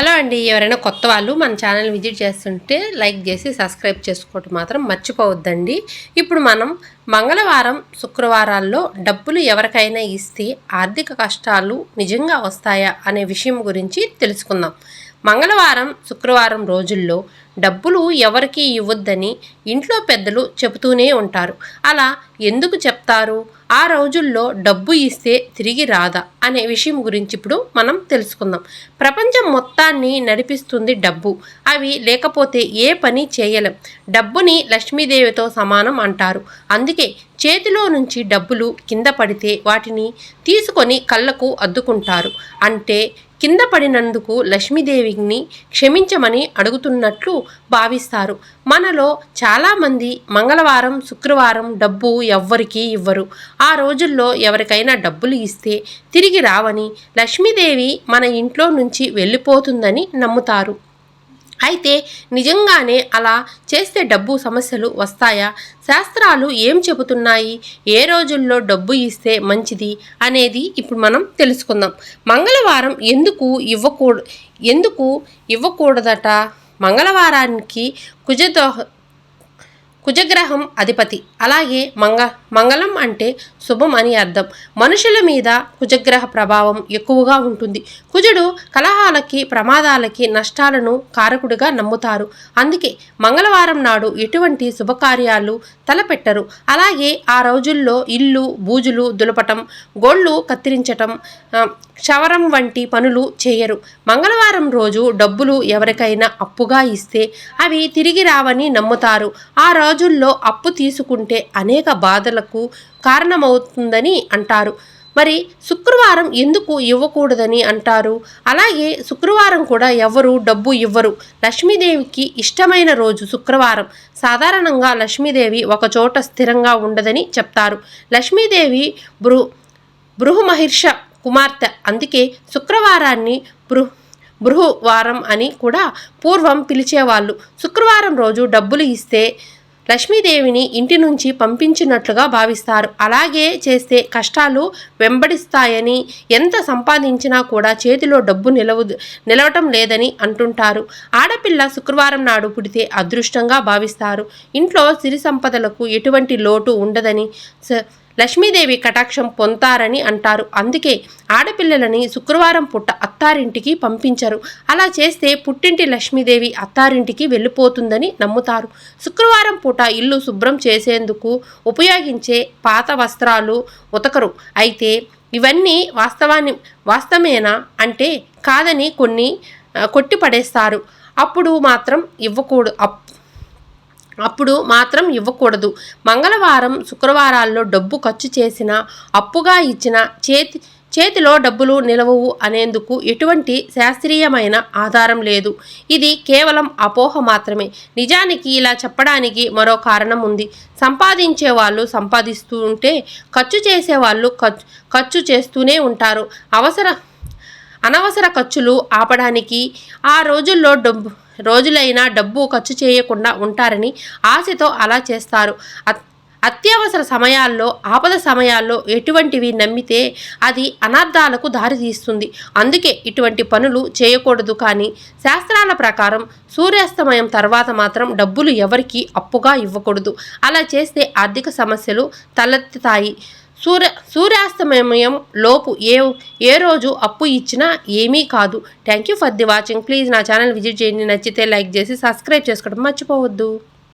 Hello అండి. ఎవరైనా కొత్త వాళ్ళు మన ఛానల్ విజిట్ చేస్తుంటే లైక్ చేసి సబ్స్క్రైబ్ చేసుకోవటం మాత్రం మర్చిపోవద్దండి. ఇప్పుడు మనం మంగళవారం శుక్రవారాల్లో డబ్బులు ఎవరికైనా ఇస్తే ఆర్థిక కష్టాలు నిజంగా వస్తాయా అనే విషయం గురించి తెలుసుకుందాం. మంగళవారం శుక్రవారం రోజుల్లో డబ్బులు ఎవరికి ఇవ్వద్దని ఇంట్లో పెద్దలు చెబుతూనే ఉంటారు. అలా ఎందుకు చెప్తారు ఆ రోజుల్లో డబ్బు ఇస్తే తిరిగి రాదా? అనే విషయం గురించి ఇప్పుడు మనం తెలుసుకుందాం. ప్రపంచం మొత్తాన్ని నడిపిస్తుంది డబ్బు. అవి లేకపోతే ఏ పని చేయలేం. డబ్బుని లక్ష్మీదేవితో సమానం అంటారు. అందుకే చేతిలో నుంచి డబ్బులు కింద పడితే వాటిని తీసుకొని కళ్ళకు అద్దుకుంటారు. అంటే కింద పడినందుకు లక్ష్మీదేవిని క్షమించమని అడుగుతున్నట్లు భావిస్తారు. మనలో చాలామంది మంగళవారం శుక్రవారం డబ్బు ఎవ్వరికీ ఇవ్వరు. ఆ రోజుల్లో ఎవరికైనా డబ్బులు ఇస్తే తిరిగి రావని లక్ష్మీదేవి మన ఇంట్లో నుంచి వెళ్ళిపోతుందని నమ్ముతారు. అయితే నిజంగానే అలా చేస్తే డబ్బు సమస్యలు వస్తాయా? శాస్త్రాలు ఏం చెబుతున్నాయి? ఏ రోజుల్లో డబ్బు ఇస్తే మంచిది అనేది ఇప్పుడు మనం తెలుసుకుందాం. మంగళవారం ఎందుకు ఇవ్వకూడ ఎందుకు ఇవ్వకూడదట? మంగళవారానికి కుజదోహ కుజగ్రహం అధిపతి. అలాగే మంగ మంగళం అంటే శుభం అని అర్థం. మనుషుల మీద కుజగ్రహ ప్రభావం ఎక్కువగా ఉంటుంది. కుజుడు కలహాలకి ప్రమాదాలకి నష్టాలను కారకుడిగా నమ్ముతారు. అందుకే మంగళవారం నాడు ఎటువంటి శుభకార్యాలు తలపెట్టరు. అలాగే ఆ రోజుల్లో ఇల్లు బూజులు దులపటం గోళ్ళు కత్తిరించటం క్షవరం వంటి పనులు చేయరు. మంగళవారం రోజు డబ్బులు ఎవరికైనా అప్పుగా ఇస్తే అవి తిరిగి రావని నమ్ముతారు. ఆ రోజుల్లో అప్పు తీసుకుంటే అనేక బాధలకు కారణమవుతుందని అంటారు. మరి శుక్రవారం ఎందుకు ఇవ్వకూడదని అంటారు? అలాగే శుక్రవారం కూడా ఎవరు డబ్బు ఇవ్వరు. లక్ష్మీదేవికి ఇష్టమైన రోజు శుక్రవారం. సాధారణంగా లక్ష్మీదేవి ఒకచోట స్థిరంగా ఉండదని చెప్తారు. లక్ష్మీదేవి బృ బృహమహిర్ష కుమార్తె. అందుకే శుక్రవారాన్ని బృ బృహవారం అని కూడా పూర్వం పిలిచేవాళ్ళు. శుక్రవారం రోజు డబ్బులు ఇస్తే లక్ష్మీదేవిని ఇంటి నుంచి పంపించినట్లుగా భావిస్తారు. అలాగే చేస్తే కష్టాలు వెంబడిస్తాయని ఎంత సంపాదించినా కూడా చేతిలో డబ్బు నిలవ నిలవటం లేదని అంటుంటారు. ఆడపిల్ల శుక్రవారం నాడు పుడితే అదృష్టంగా భావిస్తారు. ఇంట్లో సిరి సంపదలకు ఎటువంటి లోటు ఉండదని లక్ష్మీదేవి కటాక్షం పొందుతారని అంటారు. అందుకే ఆడపిల్లలని శుక్రవారం పుట్ట అత్తారింటికి పంపించరు. అలా చేస్తే పుట్టింటి లక్ష్మీదేవి అత్తారింటికి వెళ్ళిపోతుందని నమ్ముతారు. శుక్రవారం పూట ఇల్లు శుభ్రం చేసేందుకు ఉపయోగించే పాత వస్త్రాలు ఉతకరు. అయితే ఇవన్నీ వాస్తవాన్ని వాస్తవేనా అంటే కాదని కొన్ని కొట్టి పడేస్తారు అప్పుడు మాత్రం ఇవ్వకూడదు. అప్పుడు మాత్రం ఇవ్వకూడదు. మంగళవారం శుక్రవారాల్లో డబ్బు ఖర్చు చేసిన అప్పుగా ఇచ్చిన చేతి చేతిలో డబ్బులు నిలవవు అనేందుకు ఎటువంటి శాస్త్రీయమైన ఆధారం లేదు. ఇది కేవలం అపోహ మాత్రమే. నిజానికి ఇలా చెప్పడానికి మరో కారణం ఉంది. సంపాదించే వాళ్ళు సంపాదిస్తూ ఉంటే ఖర్చు చేసేవాళ్ళు ఖర్చు చేస్తూనే ఉంటారు. అవసర అనవసర ఖర్చులు ఆపడానికి ఆ రోజుల్లో డబ్బు రోజులైనా డబ్బు ఖర్చు చేయకుండా ఉంటారని ఆశతో అలా చేస్తారు. అత్యవసర సమయాల్లో ఆపద సమయాల్లో ఎటువంటివి నమ్మితే అది అనర్థాలకు దారితీస్తుంది అందుకే ఇటువంటి పనులు చేయకూడదు కానీ శాస్త్రాల ప్రకారం సూర్యాస్తమయం తర్వాత మాత్రం డబ్బులు ఎవరికి అప్పుగా ఇవ్వకూడదు. అలా చేస్తే ఆర్థిక సమస్యలు తలెత్తుతాయి. సూర్య సూర్యాస్తమయం లోపు ఏ ఏ రోజు అప్పు ఇచ్చినా ఏమీ కాదు. Thank you for the watching please నా ఛానల్ విజిట్ చేయండి. నచ్చితే లైక్ చేసి సబ్స్క్రైబ్ చేసుకోవడం మర్చిపోవద్దు.